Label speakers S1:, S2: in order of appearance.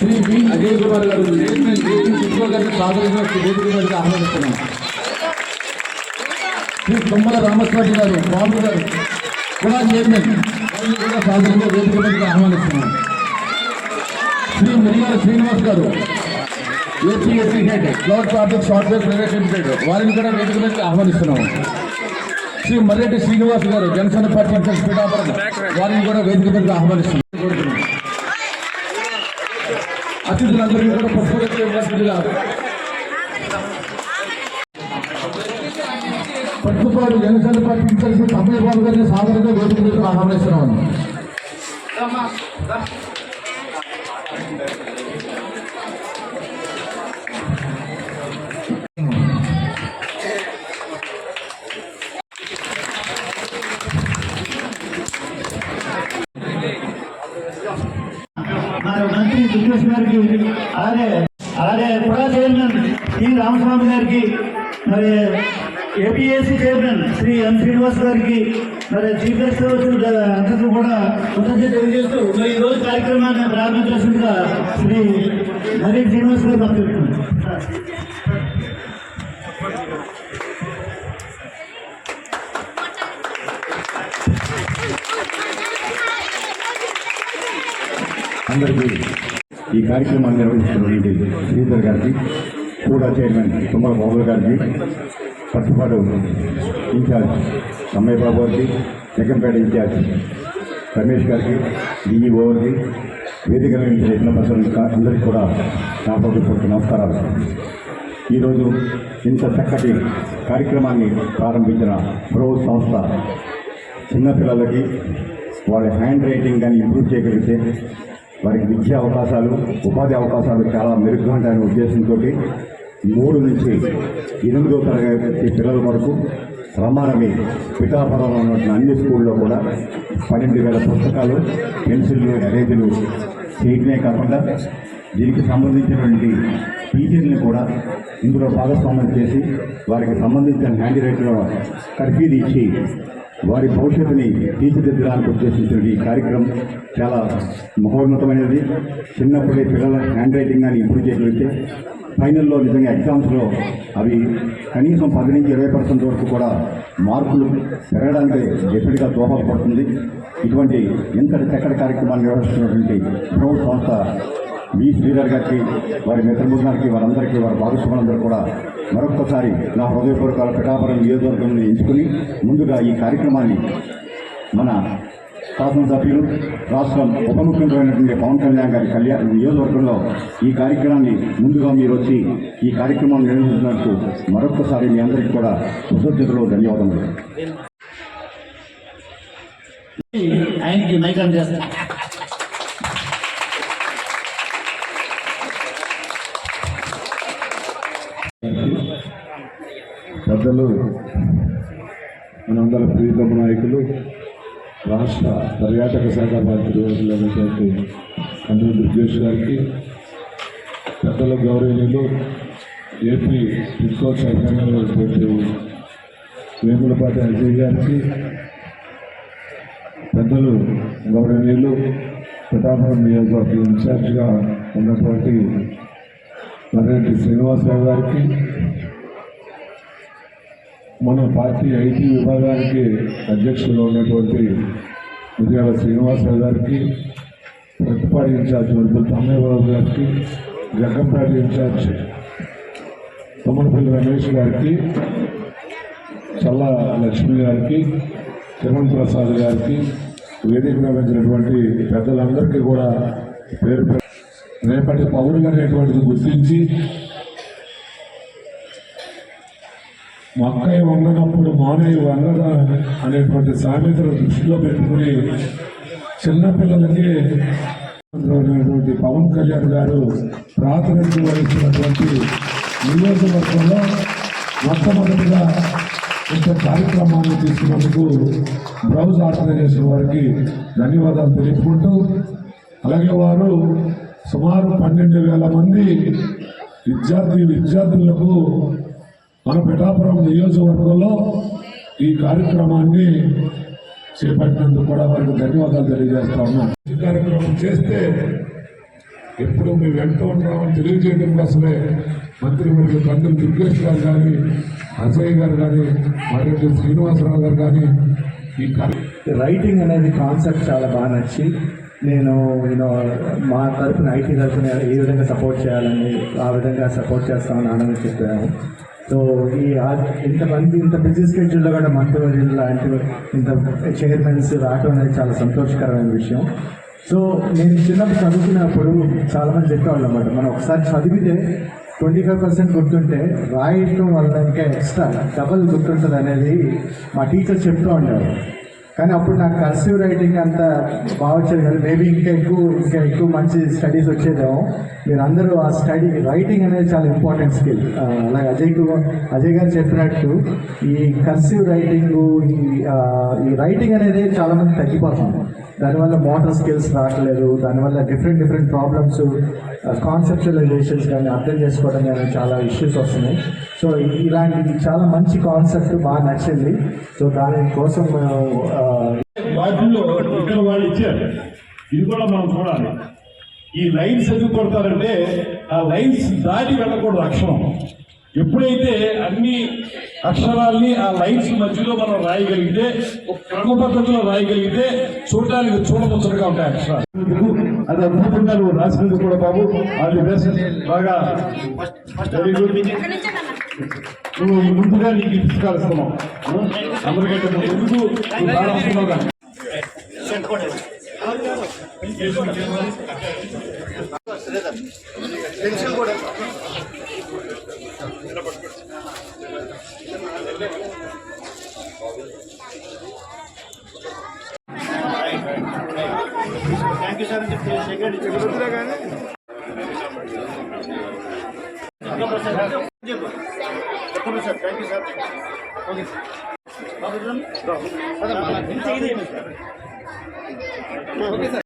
S1: Shri B Ajay Kumar గారు chairman AP విశ్వ గారిని సాధారణంగా వేదిక మీదకి ఆహ్వానిస్తున్నాం శ్రీ తుమ్మల రామస్వామి గారు బాబు గారు కూడా చైర్మన్ కూడా సాధారణంగా వేదిక మీదకి ఆహ్వానిస్తున్నాం శ్రీ మిరియాల శ్రీనివాస్ గారు APSC head cloud project software private limited వారిని కూడా వేదిక మీదకి ఆహ్వానిస్తున్నాము శ్రీ మర్రెడ్డి శ్రీనివాస్ గారు జనసేన పార్టీ ఇన్ఛార్జ్ పీఠాపురం. వారిని కూడా వేదిక మీదకి ఆహ్వానిస్తున్నాం. అతిథులందరికీ కూడా పుష్పగతి ఇవ్వాల్సిందిగా Janasena party in charge Tammayya Babu గారిని సాధారణంగా వేదిక
S2: ఆహ్వానిస్తున్నాను అలాగే అలాగే కూడా చైర్మన్ టి. రామస్వామి గారికి మరి APSC chairman Shri N. Srinivas గారికి మరి చీఫ్ గెస్ట్ అందరికీ కూడా కృతజ్ఞత తెలియజేస్తూ మరి ఈరోజు కార్యక్రమాన్ని ప్రారంభించాల్సిందిగా శ్రీ మరి శ్రీనివాస్ గారు మాట్లాడుతున్నారు
S3: అందరికీ ఈ కార్యక్రమాన్ని నిర్వహిస్తున్నటువంటి శ్రీధర్ గారికి కూడా చైర్మన్ తుమ్మల బాబు గారికి పట్టుపాడు ఇన్ఛార్జ్ అమ్మయ్య బాబు గారికి జగన్పేట ఇన్ఛార్జ్ రమేష్ గారికి డిఈఓ గారికి వేదిక నుంచి చేసిన అందరికీ కూడా నా ప్రభుత్వ నమస్కారాలు. ఈరోజు ఇంత చక్కటి కార్యక్రమాన్ని ప్రారంభించిన ప్రో సంస్థ చిన్నపిల్లలకి వాళ్ళ హ్యాండ్ రైటింగ్ కానీ ఇంప్రూవ్ చేయగలిగితే వారికి విద్యా అవకాశాలు ఉపాధి అవకాశాలు చాలా మెరుగ్గా ఉంటాయనే ఉద్దేశంతో మూడు నుంచి ఎనిమిదో తరగతి పిల్లల వరకు రమారమి పిఠాపురంలో ఉన్నటువంటి అన్ని స్కూల్లో కూడా పన్నెండు వేల పుస్తకాలు పెన్సిళ్ళు ఎరేజులు చేయటమే కాకుండా దీనికి సంబంధించినటువంటి టీచర్ని కూడా ఇందులో భాగస్వామ్యం చేసి వారికి సంబంధించిన హ్యాండ్ రైట్లో తర్ఫీదు ఇచ్చి వారి భవిష్యత్తుని తీర్చిదిద్దడానికి ఉద్దేశించిన ఈ కార్యక్రమం చాలా మహోన్నతమైనది. చిన్నప్పుడే పిల్లల హ్యాండ్ రైటింగ్ అని ఇంప్రూవ్ చేయగలిగితే ఫైనల్లో నిజంగా ఎగ్జామ్స్లో అవి కనీసం పది నుంచి ఇరవై పర్సెంట్ వరకు కూడా మార్కులు పెరగడానికి డెఫినెట్గా దోహదపడుతుంది. ఇటువంటి ఇంతటి చక్కటి కార్యక్రమాలు నిర్వహిస్తున్నటువంటి ప్రభుత్వ సంస్థ వి శ్రీధర్ గారికి వారి మిత్రబృందానికి వారందరికీ వారి భాగస్వాములందరూ కూడా మరొక్కసారి నా హృదయపూర్వకాల పిఠాపురం నియోజకవర్గం ఎంచుకుని ముందుగా ఈ కార్యక్రమాన్ని మన శాసనసభ్యులు రాష్ట్రం ఉప ముఖ్యమంత్రి పవన్ కళ్యాణ్ గారి కళ్యాణ్ నియోజకవర్గంలో ఈ కార్యక్రమాన్ని ముందుగా మీరు వచ్చి ఈ కార్యక్రమాన్ని నిర్వహించినందుకు మరొక్కసారి మీ అందరికీ కూడా కృతజ్ఞతలు ధన్యవాదములు.
S2: ఆయనకి మైకం చేస్తాను
S4: పెద్దలు మనందరి ప్రియతమ నాయకులు రాష్ట్ర పర్యాటక శాఖ మంత్రి అనిల్ దుర్గేష్ గారికి పెద్దల గౌరవనీయులు ఏపీ ఇస్కో చైర్మన్ వేములపాటి అజయ్ గారికి పెద్దలు గౌరవనీయులు పిఠాపురం నియోజకవర్గ ఇన్ఛార్జ్గా ఉన్నటువంటి మర్రెడ్డి శ్రీనివాసరావు గారికి మన పార్టీ ఐటీ విభాగానికి అధ్యక్షులుగా ఉన్నటువంటి ఉద్యాల శ్రీనివాసరావు గారికి ప్రతిపాటి ఇన్ఛార్జ్ తమ్మయ్యబాబు గారికి జగ్గంపేట ఇన్ఛార్జ్ తమ్మనపల్లి రమేష్ గారికి చల్ల లక్ష్మి గారికి కిరణ్ ప్రసాద్ గారికి వేదిక వచ్చినటువంటి పెద్దలందరికీ కూడా పేరు పేరు రేపటి పౌరులు అనేటువంటిది గుర్తించి మొక్కయ్య వంగనప్పుడు మానయ్య వంగదా అనేటువంటి సామెతను దృష్టిలో పెట్టుకుని చిన్నపిల్లలకి ఉన్నటువంటి పవన్ కళ్యాణ్ గారు ప్రాతినిధ్యం వహించినటువంటి నియోజకవర్గంలో మొట్టమొదటిగా ఇంత కార్యక్రమాన్ని తీసుకున్నందుకు బ్రౌజ్ ఆర్గనైజేషన్ వారికి ధన్యవాదాలు తెలుపుకుంటూ అలాగే వారు సుమారు పన్నెండు వేల మంది విద్యార్థి విద్యార్థులకు మన పిఠాపురం నియోజకవర్గంలో ఈ కార్యక్రమాన్ని చేపట్టినందుకు కూడా వారికి ధన్యవాదాలు తెలియజేస్తా ఉన్నాం. ఈ కార్యక్రమం చేస్తే ఎప్పుడు మేము వెంట ఉంటామని తెలియజేయడం కోసమే మంత్రి మరియు కందులు దుర్గేష్ గారు కానీ అజయ్ గారు కానీ మరియు శ్రీనివాసరావు గారు కానీ ఈ
S5: రైటింగ్ అనేది కాన్సెప్ట్ చాలా బాగా నచ్చి నేను యూనో మా తరఫున ఐటీ తరఫున ఏ విధంగా సపోర్ట్ చేయాలని ఆ విధంగా సపోర్ట్ చేస్తామని ఆనందం చెప్పాము సో ఈ ఇంత ఇంతమంది ఇంత బిజీ స్కెడ్యూల్లో కూడా మంత్రివర్యులు లాంటి ఇంత చైర్మన్స్ రావటం అనేది చాలా సంతోషకరమైన విషయం. సో నేను చిన్నప్పుడు చదువుకున్నప్పుడు చాలా మంది చెప్పేవాళ్ళు అనమాట మనం ఒకసారి చదివితే ట్వంటీ ఫైవ్ పర్సెంట్ గుర్తుంటే రాయటం వల్ల ఇంకా ఎక్స్ట్రా డబల్ గుర్తుంటుంది అనేది మా టీచర్ చెప్తూ ఉండేవారు. కానీ అప్పుడు నాకు కర్సివ్ రైటింగ్ అంత బాగా వచ్చేది కదా. మేబీ ఇంకా ఎక్కువ ఇంకా ఎక్కువ మంచి స్టడీస్ వచ్చేదేమో. మీరు అందరూ ఆ స్టడీ రైటింగ్ అనేది చాలా ఇంపార్టెంట్ స్కిల్ అలాగే అజయ్ కు- అజయ్ గారు చెప్పినట్టు ఈ కర్సివ్ రైటింగ్ ఈ ఈ రైటింగ్ అనేది చాలా మంది తగ్గిపోతుంది దానివల్ల మోటార్ స్కిల్స్ రావట్లేదు. దానివల్ల డిఫరెంట్ డిఫరెంట్ ప్రాబ్లమ్స్ కాన్సెప్చువలైజేషన్స్ కానీ అర్థం చేసుకోవడం కానీ చాలా ఇష్యూస్ వస్తున్నాయి. సో ఇలాంటి చాలా మంచి కాన్సెప్ట్ బాగా నచ్చింది. సో దానికోసం ఆ,
S6: వాటిల్లో ఇక్కడ వాళ్ళు ఇచ్చారు. ఇది కూడా మనం చూడాలి. ఈ లైన్స్ ఎందుకు కొడతారంటే ఆ లైన్స్ దాటి వెళ్ళకూడదు అక్షరం. ఎప్పుడైతే అన్ని అక్షరాల్ని ఆ లైన్స్ మధ్యలో మనం రాయగలిగితే ఒక క్రమ పద్ధతిలో రాయగలిగితే చూడడానికి చూడముచ్చటగా ఉంటాయి అక్షరాలు. అది అద్భుతంగా నువ్వు రాసినది కూడా బాబు అది బెస్ట్ బాగా వెరీ గుడ్ నువ్వు ముందుగా నీకు ఈ అందరికంటే ముందు నువ్వు రాస్తున్నావు
S2: ఓకే సార్